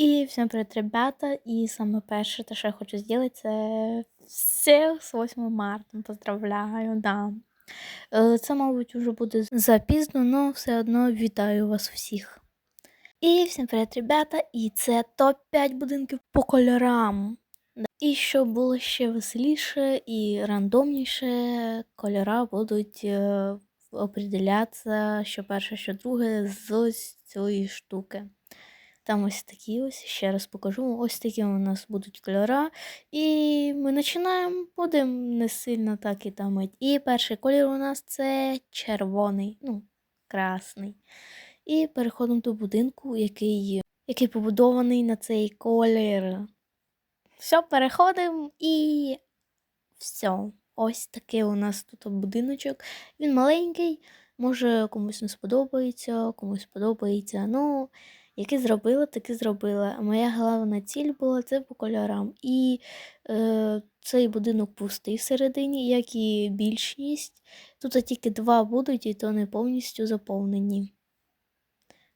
І всім привіт, ребята. І саме перше, те, що я хочу зробити, це всіх з 8 марта. Поздравляю, да. Е, Це, мабуть, вже буде запізно, але все одно вітаю вас всіх. І всім привіт, ребята. І це топ-5 будинків по кольорам. І щоб було ще веселіше і рандомніше, кольора будуть е, определятися, що перше, що друге, з цієї штуки. Там ось такі ось, ще раз покажу. Ось такі у нас будуть кольора. І ми починаємо, будемо не сильно так і тамить. І перший колір у нас це червоний, ну, красний. І переходимо до будинку, який, який побудований на цей колір. Все, переходимо і все. Ось такий у нас тут будиночок. Він маленький, може комусь не сподобається, комусь сподобається. Ну, які зробила, таки зробила. Моя головна ціль була це по кольорам. І е, цей будинок пустий всередині, як і більшість. Тут тільки два будуть, і то не повністю заповнені.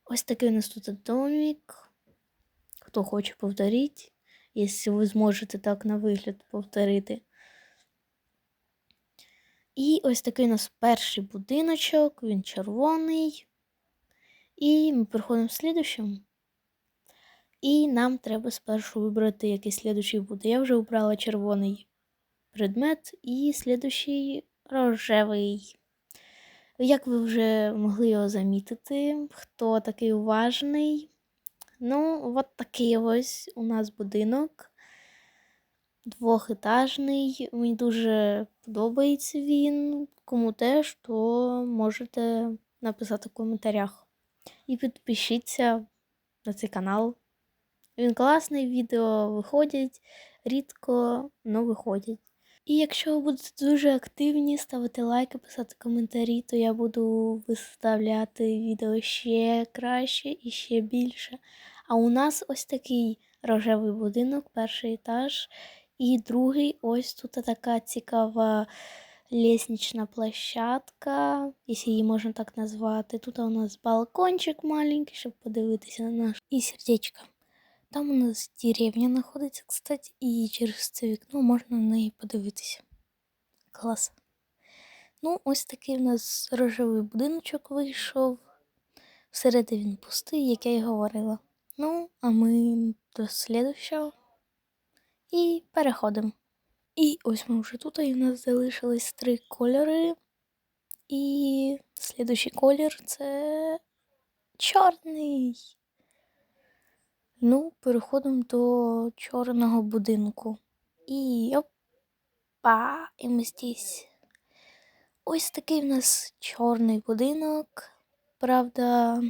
Ось такий у нас тут домик. Хто хоче повторіть, якщо ви зможете так на вигляд повторити. І ось такий у нас перший будиночок, він червоний. І ми переходимо в слідущому. І нам треба спершу вибрати, який слідущий буде. Я вже обрала червоний предмет і слідущий рожевий. Як ви вже могли його замітити, хто такий уважний? Ну, от такий ось у нас будинок. Двохетажний. Мені дуже подобається він. Кому теж, то можете написати в коментарях. І підпишіться на цей канал. Він класний, відео виходять рідко, але виходять. І якщо ви будете дуже активні, ставити лайки, писати коментарі, то я буду виставляти відео ще краще і ще більше. А у нас ось такий рожевий будинок, перший етаж. І другий ось тут така цікава лестнична площадка, якщо її можна так назвати. Тут у нас балкончик маленький, щоб подивитися на наш і сердечко. Там у нас деревня знаходиться, кстати, і через це вікно можна на неї подивитися. Клас. Ну, ось такий у нас рожевий будиночок вийшов. Всередині він пустий, як я й говорила. Ну, а ми до слідущого і переходимо. І ось ми вже тут, і в нас залишились три кольори. І слідущий колір це чорний. Ну, переходимо до чорного будинку. І опа, і ми здесь. Ось такий в нас чорний будинок. Правда,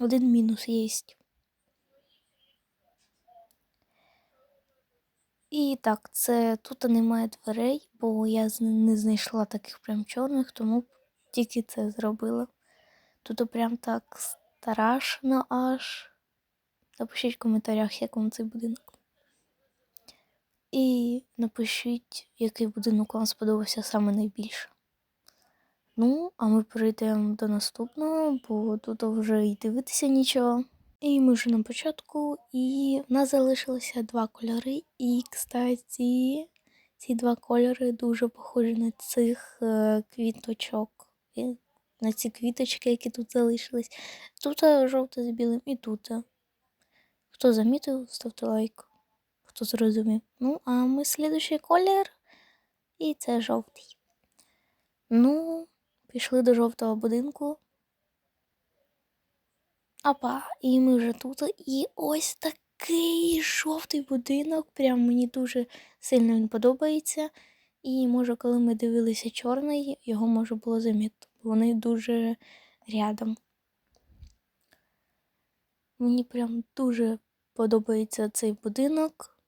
один мінус є. І так, це тут немає дверей, бо я не знайшла таких прям чорних, тому тільки це зробила. Тут прям так страшно аж. Напишіть в коментарях, як вам цей будинок. І напишіть, який будинок вам сподобався саме найбільше. Ну, а ми перейдемо до наступного, бо тут вже й дивитися нічого. І ми вже на початку, і в нас залишилося два кольори. І, кстати, ці два кольори дуже похожі на цих е, квіточок. На ці квіточки, які тут залишились. Тут жовте з білим і тут. Хто замітив, ставте лайк. Хто зрозумів. Ну, а ми слідущий колір. І це жовтий. Ну, пішли до жовтого будинку. Апа, і ми вже тут. І ось такий жовтий будинок. Прям мені дуже сильно він подобається. І може, коли ми дивилися чорний, його може було замітити. Вони дуже рядом. Мені прям дуже подобається цей будинок.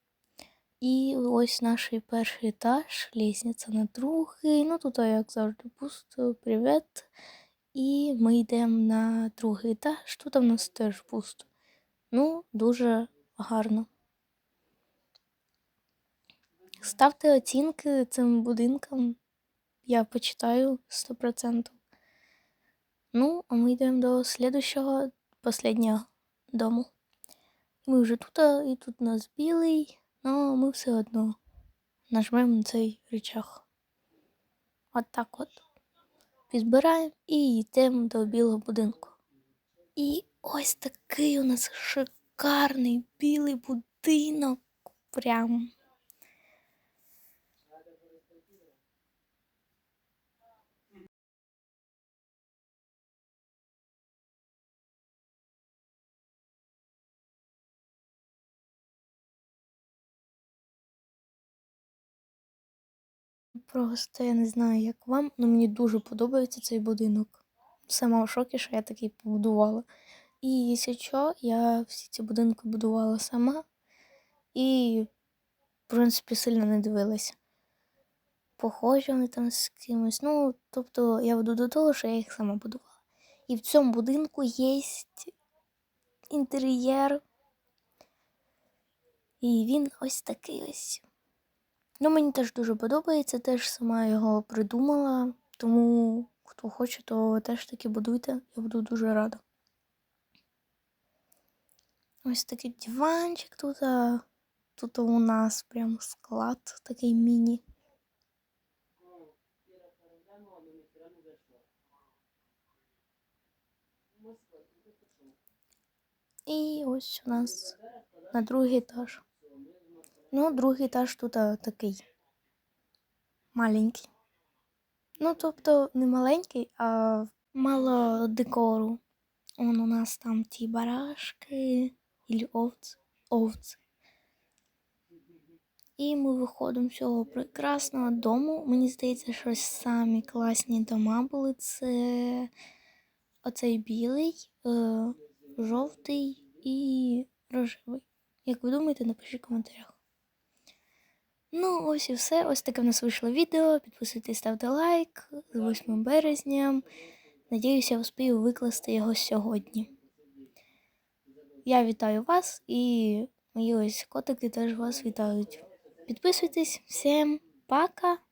І ось наш перший етаж, лісниця на другий. Ну тут, як завжди, пусто, привіт. І ми йдемо на другий етаж. Тут у нас теж пусто. Ну, дуже гарно. Ставте оцінки цим будинкам. Я почитаю 100%. Ну, а ми йдемо до слідущого, останнього дому. Ми вже тут, і тут у нас білий, але ми все одно нажмемо на цей рычаг. От так от. Підбираємо і йдемо до білого будинку. І ось такий у нас шикарний білий будинок. Прям. Просто я не знаю, як вам, але мені дуже подобається цей будинок. Сама в шокі, що я такий побудувала. І якщо що, я всі ці будинки будувала сама і, в принципі, сильно не дивилася. Похожі вони там з кимось. Ну, тобто я веду до того, що я їх сама будувала. І в цьому будинку є інтер'єр. І він ось такий ось. Ну, мені теж дуже подобається, теж сама його придумала. Тому хто хоче, то теж таки будуйте. Я буду дуже рада. Ось такий диванчик тут. Тут у нас прям склад такий міні. І ось у нас на другий етаж. Ну, другий етаж тут такий маленький. Ну, тобто не маленький, а мало декору. Он у нас там ті барашки і овці. овці. І ми виходимо з цього прекрасного дому. Мені здається, що самі класні дома були. Це оцей білий, е, жовтий і рожевий. Як ви думаєте, напишіть в коментарях. Ну, ось і все. Ось таке в нас вийшло відео. Підписуйтесь, ставте лайк з 8 березня. Надіюся, я успію викласти його сьогодні. Я вітаю вас і мої ось котики теж вас вітають. Підписуйтесь, всім пока!